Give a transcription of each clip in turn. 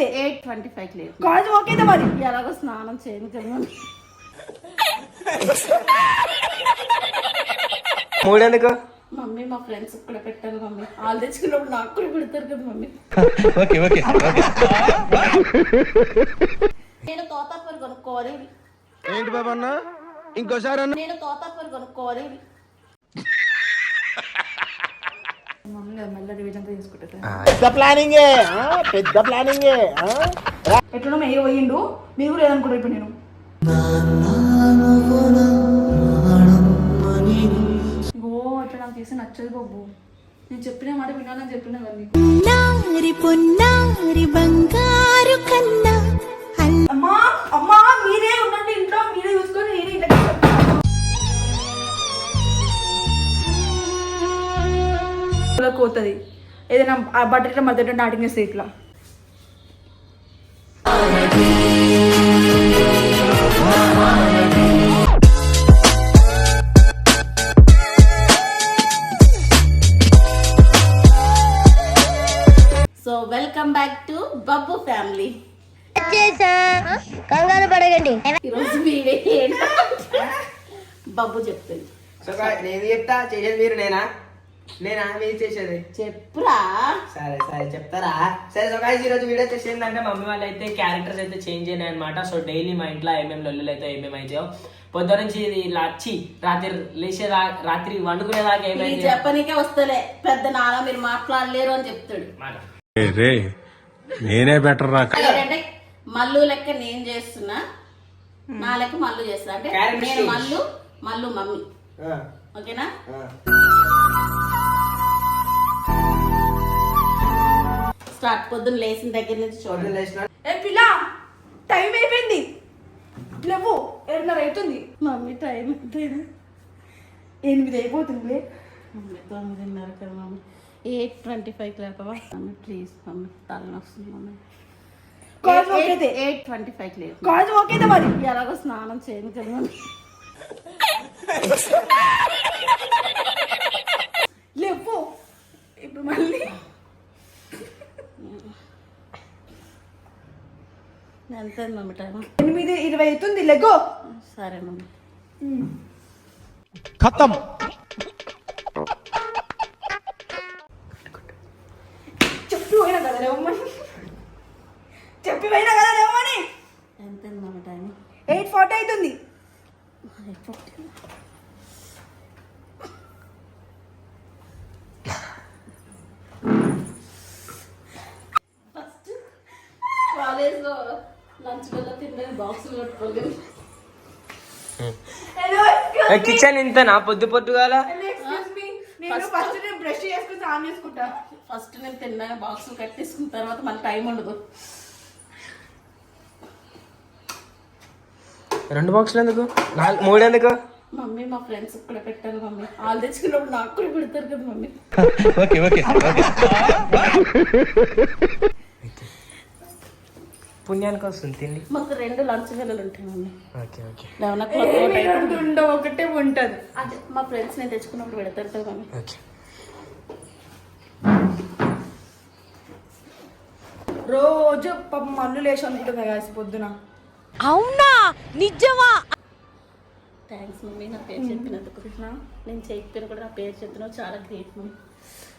అయితే eight twenty five లేదు. College okay అయితే మరి. ఎలాగో స్నానం మమ్మీ మూడెందుకు? మమ్మీ మా ఫ్రెండ్స్ కూడా పెట్టాను మమ్మీ. వాళ్ళు తెచ్చుకున్నప్పుడు నాకు కూడా పెడతారు కదా మమ్మీ. Okay okay. నేను తోతాపూర్ కొనుక్కోవాలి. ఏంటి బాబా అన్న? ఇంకోసారి అన్న. నేను తోతాపూర్ కొనుక్కోవాలి మమ్మీ మెల్ల రివిజన్ తీసుకుంటుంది పెద్ద ప్లానింగే పెద్ద ప్లానింగే ఎట్లనో మెయ్య పోయిండు మీరు కూడా ఏదనుకుంటారు ఇప్పుడు నేను? ఓ అట్లా నాకు చేసి నచ్చదు బాబు. నేను చెప్పిన మాట వినాలని చెప్పిన పొన్నారి బంగారు కన్నా అమ్మా అమ్మా మీరే ఉండండి ఇంట్లో మీరే చూసుకొని కోతుంది. ఏదైనా ఆ బట్టలు ఇట్లా మధ్య నాటింగ్ చేస్తే ఇట్లా. So welcome back to Babbu family కంగారు పడగండి ఈరోజు మీరే బబ్బు చెప్తుంది. సో నేను చెప్తా చేసేది మీరు నేనా? నేనా? మీరు చేసేది? చెప్పురా. సరే సరే చెప్తారా? సరే సో ఈ రోజు వీడియో వచ్చేసి ఏంటంటే మమ్మీ వాళ్ళు అయితే క్యారెక్టర్స్ అయితే చేంజ్ అయినాయి అనమాట సో డైలీ మా ఇంట్లో ఏమేమి లొల్లులు అయితే ఏమేమి అవుతాయో పొద్దు నుంచి వచ్చి రాత్రి లేచేదా రాత్రి వండుకునేదాకా ఏమైంది? చెప్పనీకే వస్తలే. పెద్ద నాన్న మీరు మాట్లాడలేరు అని చెప్తాడు. మాట. రే నేనే బెటర్ రా. అంటే మల్లు లెక్క నేను చేస్తున్నా. నా లెక్క మల్లు చేస్తున్నా. అంటే నేను. మల్లు మల్లు మమ్మీ. ఆ, ఓకేనా? స్టార్ట్ పొద్దున్న లేచిన దగ్గర నుంచి చూడండి. లేచిన ఏ పిల్ల టైం అయిపోయింది. లేవు ఏడున్నర అవుతుంది. మమ్మీ టైం అయిపోయింది. ఎనిమిది అయిపోతుంది. మమ్మీ తొమ్మిదిన్నర కదా మమ్మీ. ఎయిట్ ట్వంటీ ఫైవ్ లేపవా? మమ్మీ ప్లీజ్ మమ్మీ తలనొస్తుంది మమ్మీ. కాలేజ్ ఓకే అయితే ఎయిట్ ట్వంటీ ఫైవ్ లేదు కాలేజ్ ఓకే మరి? ఎలాగో స్నానం చేయను కదా లేవు ఇప్పుడు మళ్ళీ ఎంత అయింది మమ్మీ టైం ఎనిమిది ఇరవై అవుతుంది లెగో. సరే మమ్మీ ఖతం. చెప్పి పోయినా కదా లేవమ్మని చెప్పి పోయినా కదా లేవమ్మని ఎంత మమ్మీ టైం ఎయిట్ ఫార్టీ అవుతుంది. ఫస్ట్ కాలేజ్లో ఏ, కిచెన్ ఇంతనా? పొద్దు మీ నేను ఫస్ట్ నేను బ్రష్ చేసుకుని చేసుకుంటా. ఫస్ట్ నేను తిన్నాక బాక్సులు కట్టేసుకున్న తర్వాత మళ్ళీ టైం ఉండదు. రెండు బాక్సులు ఎందుకు? నాలుగు మూడు ఎందుకు మమ్మీ మా ఫ్రెండ్స్ కూడా పెట్టాను మమ్మీ. వాళ్ళు తెచ్చుకున్నప్పుడు నాకు కూడా పెడతారు కదా మమ్మీ. ఓకే ఓకే పుణ్యానికి వస్తుంది తిండి. మాకు రెండు లంచ్ వేళలు ఉంటాయి mummy. Okay okay. Eleven o'clock రెండు ఉండవు ఒకటే ఉంటది. అదే మా ఫ్రెండ్స్ నేను తెచ్చుకున్నప్పుడు పెడతారు కదా మమ్మీ. ఓకే. రోజు పాపం మన్ను లేచి అనుకుంటుంది కాసి పొద్దున. అవునా? నిజమా? థ్యాంక్స్ మమ్మీ నా పేరు చెప్పినందుకు. నేను చెప్పిన కూడా నా పేరు చెప్పినావు చాలా గ్రేట్ మమ్మీ.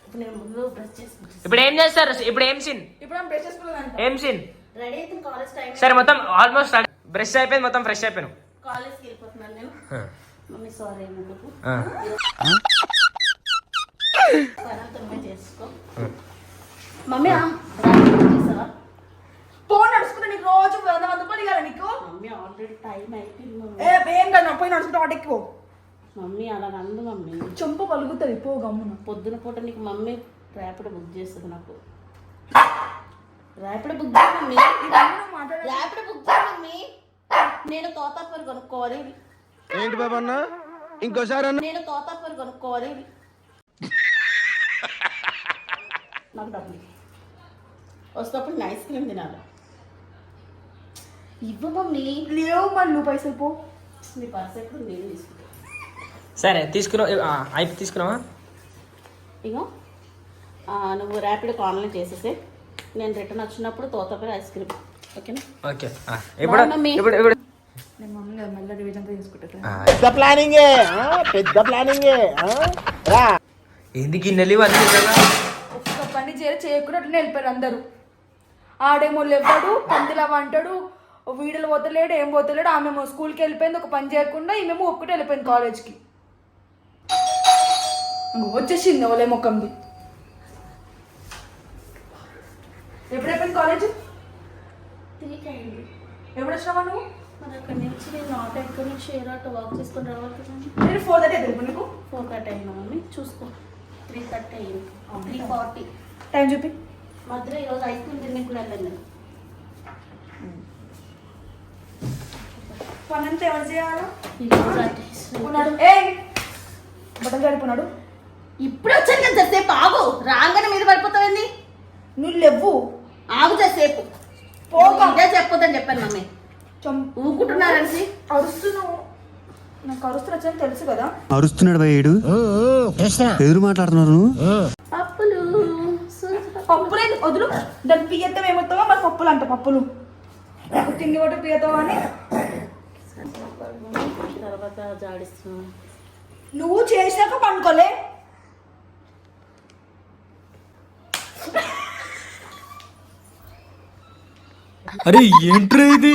ఇప్పుడు నేను ముందు బ్రష్ చేసుకుంటాను ఇప్పుడు ఏం చేస్తారు? ఇప్పుడు ఏం సీన్ ఇప్పుడు బ్రష్ చేసుకున్నదంట ఏం సీన్ రెడీ అయితే కాలేజ్ టైం సరే మొత్తం ఆల్మోస్ట్ బ్రష్ అయిపోయింది మొత్తం ఫ్రెష్ అయిపోయాను. కాలేజ్కి వెళ్ళిపోతున్నాను నేను. మమ్మీ సారీ ఎందుకు? చేసుకో. మమ్మీ ఫోన్ నడుచుకుంటే నీకు రోజు వంద వంద రూపాయలు ఇవ్వాలి నీకు. మమ్మీ ఆల్రెడీ టైం అయిపోయింది మమ్మీ. ఏ ఏం కదా పోయి నడుచుకుంటే మమ్మీ అలా నందు మమ్మీ. చెంప పలుకుతుంది పో గమ్మున. పొద్దున పూట నీకు మమ్మీ ర్యాపిడ్ బుక్ చేస్తుంది నాకు. ర్యాపిడ్ బుక్ చేయ మమ్మీ ర్యాపిడ్ బుక్ చేయ మమ్మీ నేను తోతాపూర్ కొనుక్కోవాలి. ఏంటి బాబా అన్న? ఇంకోసారి అన్న. నేను తోతాపూర్ కొనుక్కోవాలి. నాకు డబ్బులు. వస్తేప్పుడు నేను ఐస్ క్రీమ్ తినాలి. ఇవ్వు మమ్మీ. లేవు మళ్ళీ నువ్వు పైసలు పో. నీ పర్స్ ఎప్పుడు నేను తీసుకుంటా. సరే తీసుకున్నావు అయిపోయి తీసుకున్నావా ఇగో నువ్వు ర్యాపిడ్ ఆన్లైన్ చేసేసే నేను రిటర్న్ వచ్చినప్పుడు తోతపై ఐస్ క్రీమ్ ఓకేనా ఓకే ఇప్పుడు. ఇప్పుడు పెద్ద ప్లానింగే ప్లానింగే ఒక్క పని చేయ చేయకుండా అట్లనే వెళ్ళిపోయారు అందరూ. ఆడేమో లేవాడు పందిలా అంటాడు వీడియోలు పోతలేడు ఏం పోతలేడు ఆమెమో స్కూల్కి వెళ్ళిపోయింది ఒక పని చేయకుండా ఈమెమో ఒక్కటే వెళ్ళిపోయింది కాలేజ్కి ఇంకో వచ్చేసింది ఓలే ముఖంది. ఎప్పుడు అయిపోయింది కాలేజ్ అయింది ఎప్పుడు వచ్చినావా నువ్వు? మరి అక్కడి నుంచి నేను ఆటో ఎక్కడి నుంచి షేర్ ఆటో వాక్ చేసుకొని రావాలి కదా నేను ఫోర్ నీకు? మమ్మీ? చూసుకో. త్రీ అయింది. త్రీ ఫార్టీ టైం చూపి. మధ్యలో ఈరోజు ఐస్ క్రీమ్ తినడానికి కూడా వెళ్ళాను నేను. పని అంతా ఎవరు చేయాలి? ఈరోజు అంటే ఉన్నాడు ఏ! బట్టలు కడుపున్నాడు ఇప్పుడు వచ్చాను కదా సేపు ఆగు. రాగానే మీద పడిపోతావండి నువ్వు లేవు. ఆగు సేపు. పోక. ఇదే చెప్పొద్దని చెప్పాను మమ్మీ. చం- ఊకుంటున్నారని అరుస్తున్నావు నాకు అరుస్తున్నా తెలుసు కదా. అరుస్తున్నాడు ఎదురు మాట్లాడుతున్నారు నువ్వు? పప్పులు పప్పులే వదులు. దాన్ని పియ్యత్తం ఏమొస్తావో మరి పప్పులు. అంట పప్పులు తిండి ఒకటి పియ్యతావా అని. తర్వాత జాడిస్తున్నాను నువ్వు చేసినాక పండుకోలే. అరే ఏంట్రా ఇది?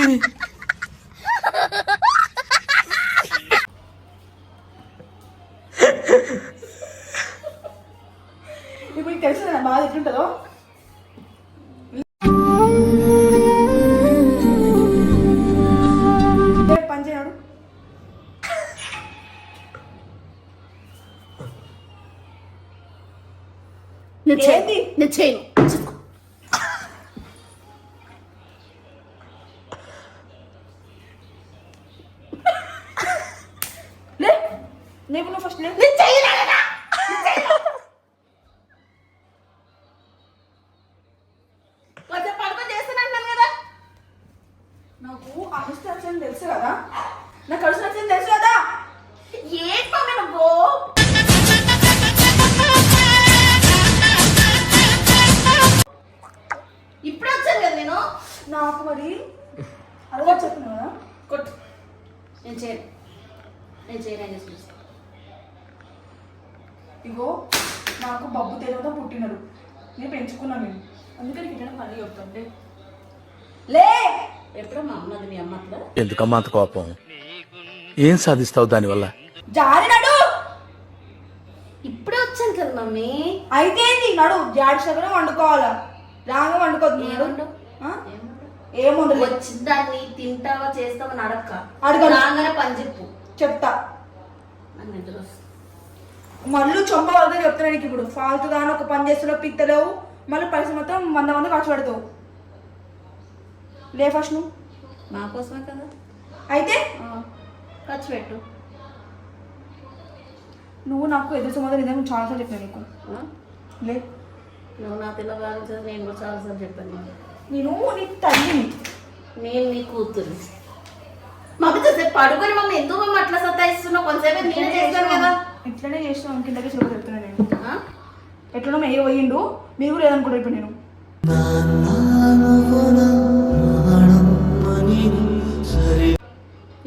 నీకు నువ్వు ఫస్ట్ నేను కదా. నాకు అరుస్తు వచ్చని తెలుసు కదా. నాకు అరుస్తు వచ్చని తెలుసు కదా. మమ్మీ నువ్వు? ఇప్పుడు వచ్చాను కదా నేను. నాకు మరి అలా చెప్తున్నా కదా. కొట్టు. నేను చేయను. నేను చేయను అని. ఇగో నాకు బబ్బు తేలితో పుట్టినాడు నేను పెంచుకున్నాను నేను. అందుకని గిట్ట పని చెప్తుండే లే! ఎప్పుడో మా అమ్మది మీ అమ్మ ఎందుకమ్మా అంత కోపం? ఏం సాధిస్తావు దానివల్ల? జారినాడు ఇప్పుడే వచ్చాను కదా మమ్మీ. అయితే నడు జాడి సగరం వండుకోవాలా? రాగా వండుకోద్దు? ఏముండు? ఏముండదు వచ్చిన దాన్ని తింటావా చేస్తావని అడక్క. అడగను. రాగానే పని చెప్పు. చెప్తా. నాకు నిద్ర వస్తుంది. మళ్ళీ చొంప వాళ్ళతో చెప్తున్నా నీకు ఇప్పుడు. ఫాల్తు దాని ఒక పని చేస్తున్నావు పిత్తలేవు. మళ్ళీ పైసలు మొత్తం వంద మంది ఖర్చు పెడతావు. లే ఫస్ట్ నువ్వు. మా కోసమే కదా? అయితే? ఖర్చు పెట్టు. నువ్వు నాకు ఎదురు సమాధానం ఇదే చాలాసార్లు చెప్పాను నీకు? లే. నువ్వు నా పిల్ల బాగా నేను కూడా చాలాసార్లు చెప్పాను. నేను నీ తల్లిని. నేను నీ కూతురు మమ్మీ పడుకొని మమ్మీ ఎందుకు మమ్మీ అట్లా సతాయిస్తున్నావు? కొంతసేపు నేనే చేస్తాను కదా. ఇట్లనే చేసిన కిందకి చెప్పి చెప్తున్నా నేను? ఎట్లనో ఏ పోయిండు మీరు కూడా లేదనుకుంటారు ఇప్పుడు నేను.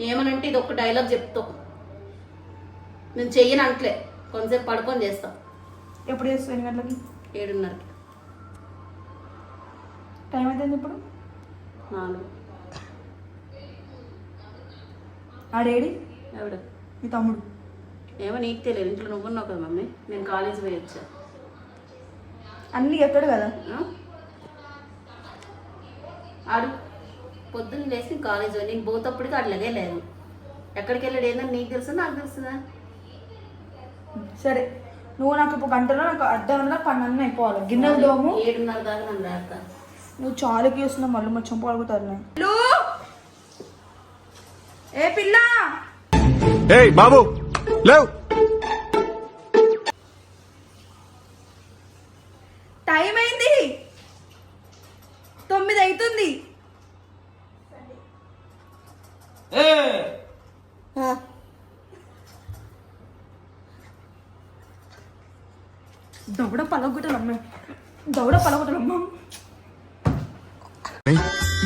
ఏమనంటే ఇది ఒక డైలాగ్ చెప్తావు నేను చెయ్యను అంటలే. కొంతసేపు పడుకొని చేస్తా. ఎప్పుడు చేస్తావు? ఎన్ని గంటలకి? ఏడున్నరకి. టైం అవుతుంది ఇప్పుడు? నాలుగు. ఆడేడి? ఎవడు? మీ తమ్ముడు. ఏమో నీకు తెలియదు. ఇంట్లో నువ్వు ఉన్నావు కదా మమ్మీ. నేను కాలేజ్ పోయి వచ్చా. అన్ని చెప్తాడు కదా? ఆడు పొద్దున్న లేచి కాలేజ్ పోయి నేను పోతప్పటికి అట్లాగే లేదు. ఎక్కడికి వెళ్ళాడు ఏందని నీకు తెలుసా? నాకు తెలుస్తుందా సరే. నువ్వు నాకు ఇప్పుడు గంటలో నాకు అర్ధ గంటలో పన్నెండు అయిపోవాలి. గిన్నెలు దోము ఏడున్నర దాకా నన్ను రాక నువ్వు చాలుకి వస్తున్నావు మళ్ళీ మొత్తం పడుగుతారు ఏ పిల్ల? ఏయ్ బాబు! లేవ్. టైం అయింది. తొమ్మిది అవుతుంది ఏ. దవడ పలగొట్టాలమ్మ. దవడ పలగొట్టాలమ్మ.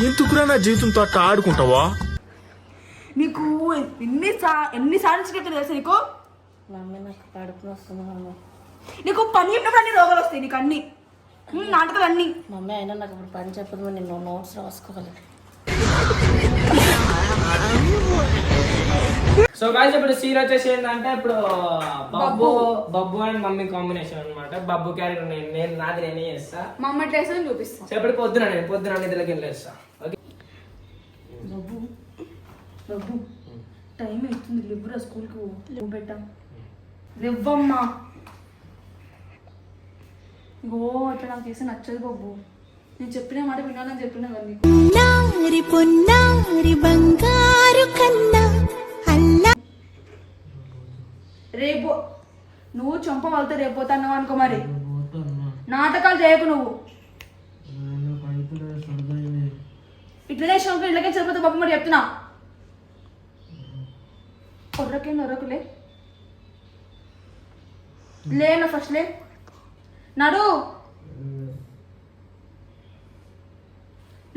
ఎందుకురా నా జీవితంతో అట్ట ఆడుకుంటావా? ఎన్ని సా ఎన్నిసార్లు చెప్పాను తెలుసా నీకు? మమ్మీ నాకు కడుపు వస్తుంది మమ్మీ. నీకు పని చెప్పినప్పుడు అన్ని రోగాలు వస్తాయి నీకు అన్ని. నాటకాలు అన్ని. మమ్మీ అయినా నాకు ఇప్పుడు పని చెప్పదు నేను నోట్స్ రాసుకోవాలి. సో గాయస్ ఇప్పుడు సీన్ వచ్చేసి ఏంటంటే ఇప్పుడు Babbu Babbu. And mummy combination అన్నమాట. బబ్బు క్యారెక్టర్ నేను నేను నాది నేనే చేస్తా. మా అమ్మ ఎట్లా వేస్తుందో చూపిస్తాను సో ఇప్పుడు పొద్దున నేను పొద్దున నిద్రకి వెళ్ళేస్తా ఓకే బాబు బాబు టైం అవుతుంది లివ్వురా స్కూల్కి లేవు పెట్టా లేవమ్మా గో అట్లా నాకు చేస్తే నచ్చదు బాబు. నేను చెప్పిన మాట వినాలని చెప్పిన నారి పొన్నారి బంగారు కన్నా అల్లా రేపు నువ్వు చంప వాళ్ళతో రేపు పోతాన్నావు అనుకో మరి. నాటకాలు చేయకు నువ్వు. ఇట్లనే శంకర్ ఇళ్ళకే సరిపోతే బాబు మరి చెప్తున్నా. కొర్రకేం దొరకలే లేనా ఫస్ట్ లే. నడు.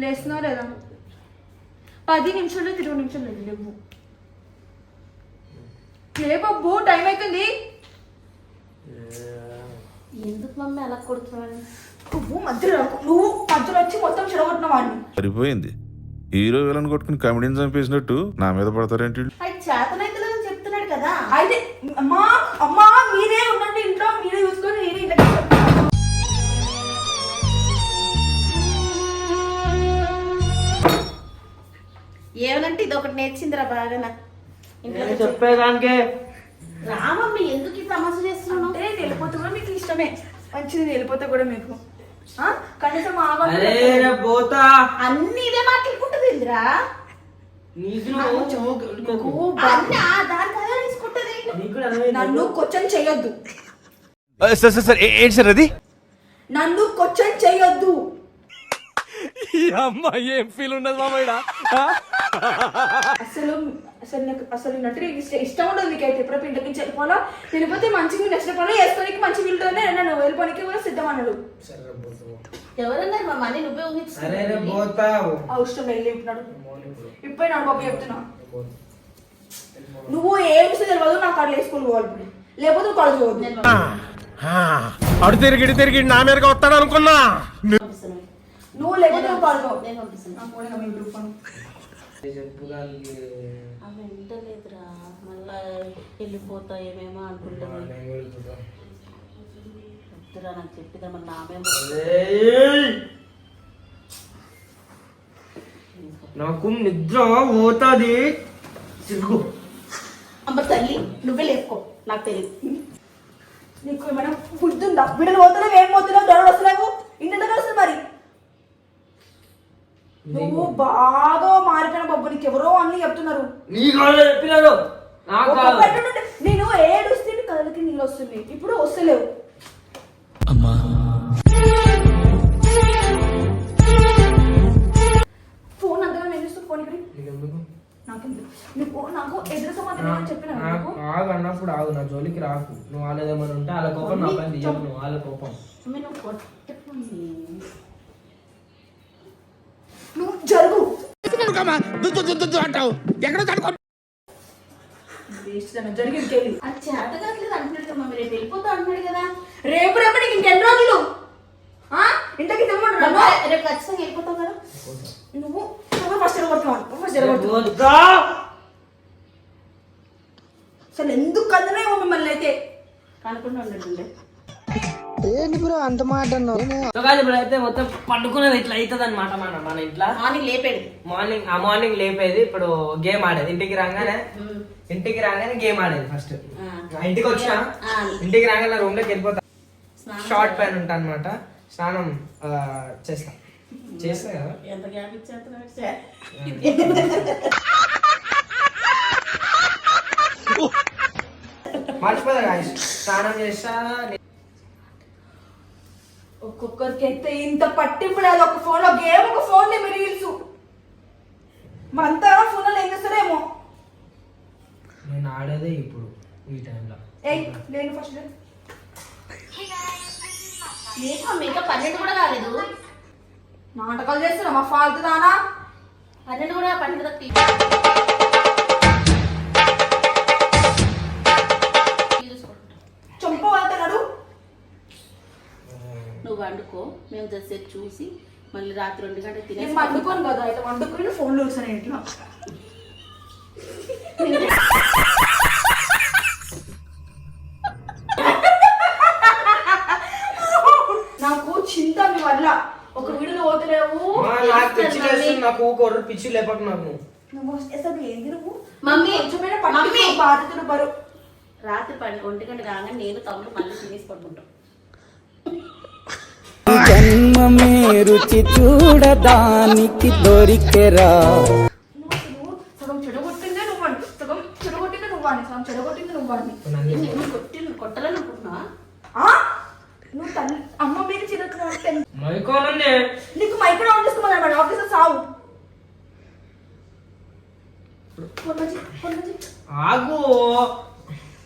లేస్తున్నావు లేదా? పది నిమిషాలు ఇరవై నిమిషాలు లేదు లేవు. లే బాబు టైం అవుతుంది ఎందుకు మమ్మీ అలా కొడుతున్నాను నువ్వు మధ్యలో రాకు. నువ్వు మధ్యలో వచ్చి మొత్తం చెడగొట్టిన వాడిని. సరిపోయింది. హీరో విలన్ కొట్టుకుని కమెడీని చంపేసినట్టు నా మీద పడతారేంటి? అది చెప్తున్నాడు కదా? అయితే అమ్మా అమ్మా మీరే ఉండండి ఇంట్లో మీరే చూసుకొని మీరే ఇంటికి ఏమనంటే ఇది ఒకటి నేర్చిందిరా బాగా నేను చెప్పేదానికే. రా మమ్మీ ఎందుకు ఈ తమాషా చేస్తున్నావు? అంటే వెళ్ళిపోతే కూడా మీకు ఇష్టమే. మంచిది వెళ్ళిపోతే కూడా మీకు. ఆ? కనీసం అన్ని ఇదే మాట్లాడుకుంటుంది ఇందిరా నీకు నీకు దాని కదే తీసుకుంటుంది నీకు కూడా అర్థమైంది. నన్ను క్వశ్చన్ చెయ్యొద్దు సార్ సార్ సార్ ఏంటి సార్ అది? నన్ను క్వశ్చన్ చెయ్యొద్దు అమ్మాయి ఏం ఫీల్ ఉండదు మామయ్య అసలు అసలు నాకు అసలు నటు ఇష్టం ఇష్టం ఉండదు నీకైతే. ఎప్పుడప్పుడు ఇంటికి నుంచి వెళ్ళిపోవాలా వెళ్ళిపోతే మంచిగా నచ్చిన పనులు చేసుకోనికి మంచి వీళ్ళతోనే నన్ను వెళ్ళిపోనికి కూడా సిద్ధం అన్నాడు ఎవరన్నారు మా మనీ నువ్వే ఊహించు. అవసరం వెళ్ళి ఇప్పుడు ఇప్పుడు బాబు చెప్తున్నా. నువ్వు ఏం తెలియదు నాకు అట్లా స్కూల్ పోవాలి ఇప్పుడు. లేకపోతే కాలేజ్ పోవద్దు అడు తిరిగి ఇటు తిరిగి నా మీదకి వస్తాడు అనుకున్నా. నువ్వు లేకపోతే కాలేజ్ అవి వింటలేదురా మళ్ళా వెళ్ళిపోతా ఏమేమో వద్దురా నాకు చెప్పిదా నాకు నిద్ర పోతుంది. తిరుగు. అమ్మ తల్లి నువ్వే లేపుకో. నాకు తెలియదు నీకు ఏమైనా బుద్ధి ఉందా? బిడ్డలు పోతున్నావు ఏం పోతున్నావు దొరలు వస్తున్నావు? ఇంటి వస్తుంది మరి. నువ్వు బాగా మారిపోయిన బాబు నీకు ఎవరో అన్ని చెప్తున్నారు చెప్పినారు నేను ఏడుస్తే నీ కళ్ళకి నీళ్ళు వస్తుంది ఇప్పుడు వస్తలేవు. అమ్మా. ఆగు అన్నప్పుడు ఆగు నా జోలికి రాకు. నువ్వు వాళ్ళేదేమైనా ఉంటే వాళ్ళ కోపం నా పైన తీయకు నువ్వు వాళ్ళ కోపం. నువ్వు జరుగు. వెళ్ళి రేపు వెళ్ళిపోతా అంటున్నాడు కదా. రేపు రేపు నీకు ఇంకెన్ని రోజులు? ఆ? ఇంతకి రేపు ఖచ్చితంగా వెళ్ళిపోతావు కదా. నువ్వు నువ్వు ఫస్ట్ జరగొట్టుకోవాలి ఫస్ట్ జరగొట్టు వద్దా? అసలు ఎందుకు కదనే మిమ్మల్ని అయితే? కనుకుండా ఉండండి సో guys, ఇప్పుడు అయితే మొత్తం పండుకునేది ఇట్లా అవుతుంది అనమాట మన మన ఇంట్లో. మార్నింగ్ లేపాడు మార్నింగ్ ఆ మార్నింగ్ లేపేది ఇప్పుడు గేమ్ ఆడేది. ఇంటికి రాగానే ఇంటికి రాగానే గేమ్ ఆడేది ఫస్ట్ ఇంటికి వచ్చిన. ఇంటికి రాగానే రూమ్లోకి వెళ్ళిపోతా. షార్ట్ పైన ఉంటా అనమాట స్నానం ఆ, ఎంత గ్యాప్ ఇచ్చేస్తున్నాడు. స్నానం ఒక్కొక్కరికి అయితే ఇంత పట్టింపు లేదు. ఒక ఫోన్లో గేమ్ ఒక ఫోన్ మీ రీల్స్ మరంతా ఫోన్లో ఏం చేస్తారేమో? నేను ఆడేదే ఇప్పుడు ఈ టైంలో ఏయ్ నేను ఫస్ట్ మమ్మీ ఇంకా పన్నెండు కూడా కాలేదు నాటకాలు చేస్తున్నా మా ఫాల్తు దానా పన్నెండు కూడా చూసుకుంటా. చంప వెళ్తున్నాడు. నువ్వు వండుకో మేము జస్ట్ చూసి మళ్ళీ రాత్రి రెండు గంటలకు నేను తినేసి వండుకోను కదా ఇట్లా వండుకొని ఫోన్లో చూసాను ఇంట్లో నాకు చింత మీ వల్ల ఒక వీడియో పోతలేవు మా నాకు పిచ్చి చేస్తుంది నాకు ఊకొర్రు పిచ్చి లేపకు నాకు నువ్వు అసలు ఏంది నువ్వు? మమ్మీ కొంచెమైనా మమ్మీ. బాధితులు బరు రాత్రి పని ఒంటి గంట కాగానే నేను తమ్ముడు మళ్ళీ తినేసి పడుకుంటాం. జన్మమే రుచి చూడడానికి దొరికెరా. నువ్వు అసలు సగం చెడగొట్టిందే నువ్వు అని సగం చెడగొట్టిందే నువ్వు అని సగం చెడగొట్టిందే నువ్వు అని నేను కొట్టి కొట్టాలని అనుకుంటున్నా ఆ? నువ్వు తల్లి అమ్మ మీద చిరక మైకోనుంది నీకు మైక్రో ఆన్ చేసుకోమని ఆఫీసర్ సావు. ఆగు.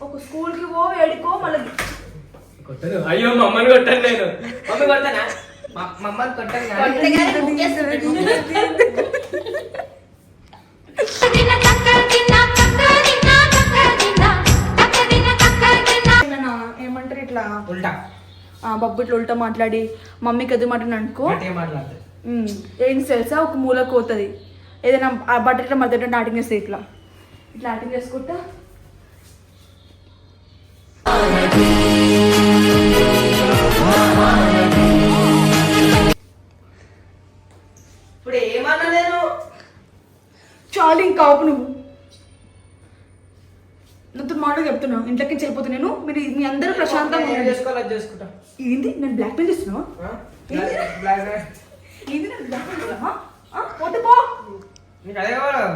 ఒక స్కూల్కి పో వేడుకో మళ్ళీ కొట్టను. అయ్యో మమ్మల్ని కొట్టాను నేను. మమ్మీ కొడతానా? మా- మమ్మల్ని కొట్టాను ఏమంటారు ఇట్లా? ఉల్టా. ఆ, బబ్బు ఇట్లా ఉల్టా మాట్లాడి మమ్మీకి ఎదురు మాట్లాడి అనుకో. ఏంటి తెలుసా? ఒక మూలకు పోతుంది ఏదైనా ఆ బట్ట ఇట్లా మధ్య యాక్టింగ్ చేస్తే ఇట్లా. ఇట్లా యాక్టింగ్ చేసుకుంటా. ఇప్పుడు ఏమన్నా నేను చాలు ఇంకా ఆపు నువ్వు. నాతో మాట చెప్తున్నా. ఇంట్లోకి వెళ్ళిపోతా నేను. మీరు మీ అందరూ ప్రశాంతంగా. చేసుకోవాలి? చేసుకుంటా. ఏంది? నేను బ్లాక్ మెయిల్ చేస్తున్నావా ఏంది? నేను బ్లాక్ మెయిల్ చేస్తున్నావా? పోతే పో. నీకు అదే కావాలి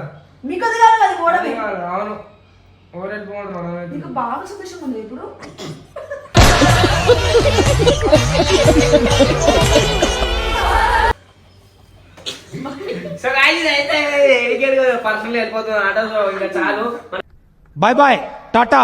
మీకు అది కాదు అది కావాలి అవును ఓవరెల్ పోవడం నీకు బాగా సంతోషం ఉంది ఇప్పుడు సో గాయ్స్ అయితే ఎడికేట్ పర్సనల్ వెళ్ళిపోతుంది ఆటో సో ఇంకా చాలు బాయ్ బాయ్ టాటా